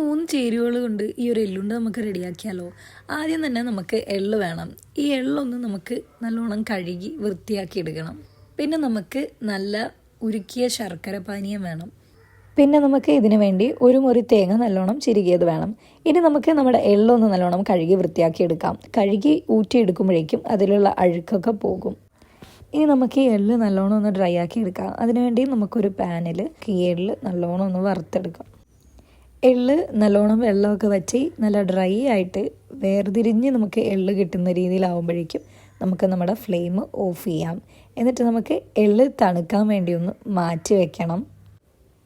മൂന്ന് ചേരുവകൾ കൊണ്ട് ഈ ഒരു എള്ളുണ്ട് നമുക്ക് റെഡിയാക്കിയാലോ. ആദ്യം തന്നെ നമുക്ക് എള്ള് വേണം. ഈ എള്ളൊന്ന് നമുക്ക് നല്ലോണം കഴുകി വൃത്തിയാക്കി എടുക്കണം. പിന്നെ നമുക്ക് നല്ല ഉരുക്കിയ ശർക്കര പാനീയം വേണം. പിന്നെ നമുക്ക് ഇതിനു വേണ്ടി ഒരു മുറി തേങ്ങ നല്ലോണം ചിരുകിയത് വേണം. ഇനി നമുക്ക് നമ്മുടെ എള്ളൊന്ന് നല്ലോണം കഴുകി വൃത്തിയാക്കി എടുക്കാം. കഴുകി ഊറ്റിയെടുക്കുമ്പോഴേക്കും അതിലുള്ള അഴുക്കൊക്കെ പോകും. ഇനി നമുക്ക് ഈ എള്ള് നല്ലോണം ഒന്ന് ഡ്രൈ ആക്കി എടുക്കാം. അതിനുവേണ്ടി നമുക്കൊരു പാനിൽ ഈ എള്ള് നല്ലോണം ഒന്ന് വറുത്തെടുക്കാം. എള്ള് നല്ലോണം വെള്ളമൊക്കെ വച്ച് നല്ല ഡ്രൈ ആയിട്ട് വേർതിരിഞ്ഞ് നമുക്ക് എള്ള് കിട്ടുന്ന രീതിയിലാവുമ്പോഴേക്കും നമുക്ക് നമ്മുടെ ഫ്ലെയിം ഓഫ് ചെയ്യാം. എന്നിട്ട് നമുക്ക് എള്ള് തണുക്കാൻ വേണ്ടി ഒന്ന് മാറ്റി വെക്കണം.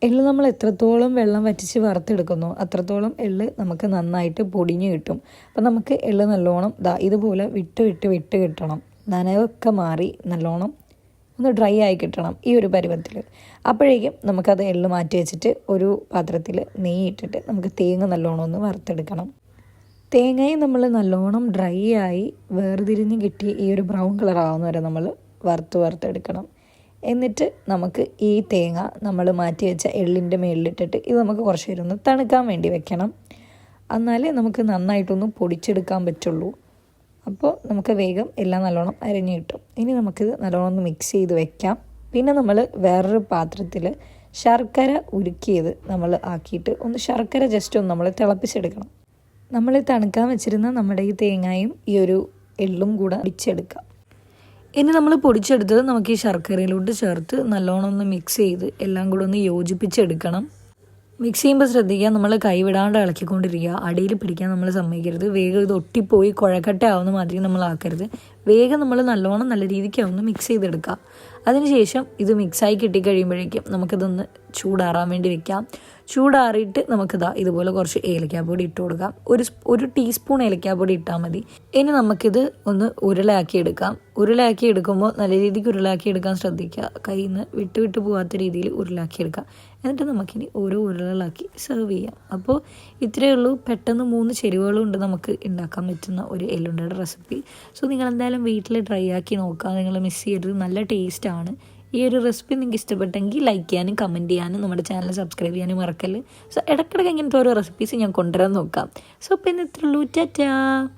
എള്ള് നമ്മൾ എത്രത്തോളം വെള്ളം വറ്റിച്ച് വറുത്തെടുക്കുന്നു അത്രത്തോളം എള്ള് നമുക്ക് നന്നായിട്ട് പൊടിഞ്ഞു കിട്ടും. അപ്പം നമുക്ക് എള്ള് നല്ലോണം ഇതാ ഇതുപോലെ വിട്ട് വിട്ട് വിട്ട് കിട്ടണം. നനവൊക്കെ മാറി നല്ലോണം ഒന്ന് ഡ്രൈ ആയി കിട്ടണം ഈ ഒരു പരുവത്തിൽ. അപ്പോഴേക്കും നമുക്കത് എള്ള് മാറ്റി വെച്ചിട്ട് ഒരു പാത്രത്തിൽ നെയ്യ് ഇട്ടിട്ട് നമുക്ക് തേങ്ങ നല്ലോണം ഒന്ന് വറുത്തെടുക്കണം. തേങ്ങയെ നമ്മൾ നല്ലോണം ഡ്രൈ ആയി വേർതിരിഞ്ഞ് കിട്ടി ഈ ഒരു ബ്രൗൺ കളർ ആവുന്ന വരെ നമ്മൾ വറുത്ത് വറുത്തെടുക്കണം. എന്നിട്ട് നമുക്ക് ഈ തേങ്ങ നമ്മൾ മാറ്റി വെച്ച എള്ളിന്റെ മേളിലിട്ടിട്ട് ഇത് നമുക്ക് കുറച്ച് നേരം ഒന്ന് തണുക്കാൻ വേണ്ടി വെക്കണം. എന്നാലേ നമുക്ക് നന്നായിട്ടൊന്ന് പൊടിച്ചെടുക്കാൻ പറ്റുള്ളൂ. അപ്പോൾ നമുക്ക് വേഗം എല്ലാം നല്ലോണം അരിഞ്ഞ് കിട്ടും. ഇനി നമുക്കിത് നല്ലോണം ഒന്ന് മിക്സ് ചെയ്ത് വെക്കാം. പിന്നെ നമ്മൾ വേറൊരു പാത്രത്തിൽ ശർക്കര ഉരുക്കിയത് നമ്മൾ ആക്കിയിട്ട് ഒന്ന് ശർക്കര ജസ്റ്റ് ഒന്ന് നമ്മൾ തിളപ്പിച്ചെടുക്കണം. നമ്മൾ തണുക്കാൻ വെച്ചിരുന്ന നമ്മുടെ ഈ തേങ്ങയും ഈ ഒരു എള്ളും കൂടെ അടിച്ചെടുക്കാം ഇനി നമ്മൾ പൊടിച്ചെടുത്തത് നമുക്ക് ഈ ശർക്കരയിലോട്ട് ചേർത്ത് നല്ലോണം ഒന്ന് മിക്സ് ചെയ്ത് എല്ലാം കൂടെ ഒന്ന് യോജിപ്പിച്ചെടുക്കണം. മിക്സ് ചെയ്യുമ്പോൾ ശ്രദ്ധിക്കുക നമ്മൾ കൈവിടാണ്ട് ഇളക്കിക്കൊണ്ടിരിക്കുക. അടിയിൽ പിടിക്കാൻ നമ്മൾ സമ്മതിക്കരുത്. വേഗം ഇത് ഒട്ടിപ്പോയി കുഴക്കട്ട ആവുന്ന മാതിരി നമ്മൾ ആക്കരുത്. വേഗം നമ്മൾ നല്ലോണം നല്ല രീതിക്ക് ഒന്ന് മിക്സ് ചെയ്തെടുക്കുക അതിനുശേഷം ഇത് മിക്സായി കിട്ടിക്കഴിയുമ്പോഴേക്കും നമുക്കിതൊന്ന് ചൂടാറാൻ വേണ്ടി വെക്കാം. ചൂടാറിയിട്ട് നമുക്കിതാ ഇതുപോലെ കുറച്ച് ഏലക്കാപ്പൊടി ഇട്ട് കൊടുക്കാം. ഒരു ഒരു ടീസ്പൂൺ ഏലക്കാപ്പൊടി ഇട്ടാൽ മതി. ഇനി നമുക്കിത് ഒന്ന് ഉരുളയാക്കി എടുക്കാം. ഉരുളയാക്കി എടുക്കുമ്പോൾ നല്ല രീതിക്ക് ഉരുളയാക്കി എടുക്കാൻ ശ്രദ്ധിക്കുക. കയ്യിൽ നിന്ന് വിട്ട് വിട്ട് പോകാത്ത രീതിയിൽ ഉരുളാക്കി എടുക്കാം. എന്നിട്ട് നമുക്കിനി ഓരോ ഉരുളകളാക്കി സെർവ് ചെയ്യാം. അപ്പോൾ ഇത്രയേ ഉള്ളൂ. പെട്ടെന്ന് മൂന്ന് ചെരുവകളും ഉണ്ട് നമുക്ക് ഉണ്ടാക്കാൻ പറ്റുന്ന ഒരു എല്ലുണ്ടയുടെ റെസിപ്പി സോ നിങ്ങൾ എന്തായാലും വീട്ടിൽ ട്രൈ ആക്കി നോക്കുക നിങ്ങൾ മിസ് ചെയ്യരുത്. നല്ല ടേസ്റ്റാണ് ഈ ഒരു റെസിപ്പി നിങ്ങൾക്ക് ഇഷ്ടപ്പെട്ടെങ്കിൽ ലൈക്ക് ചെയ്യാനും കമന്റ് ചെയ്യാനും നമ്മുടെ ചാനൽ സബ്സ്ക്രൈബ് ചെയ്യാനും മറക്കല്ല്. സോ ഇടയ്ക്കിടയ്ക്ക് ഇങ്ങനത്തെ ഓരോ റെസിപ്പീസ് ഞാൻ കൊണ്ടുവരാൻ നോക്കാം. സോ പിന്നെ ഇത്രയുള്ളൂ ടാറ്റാ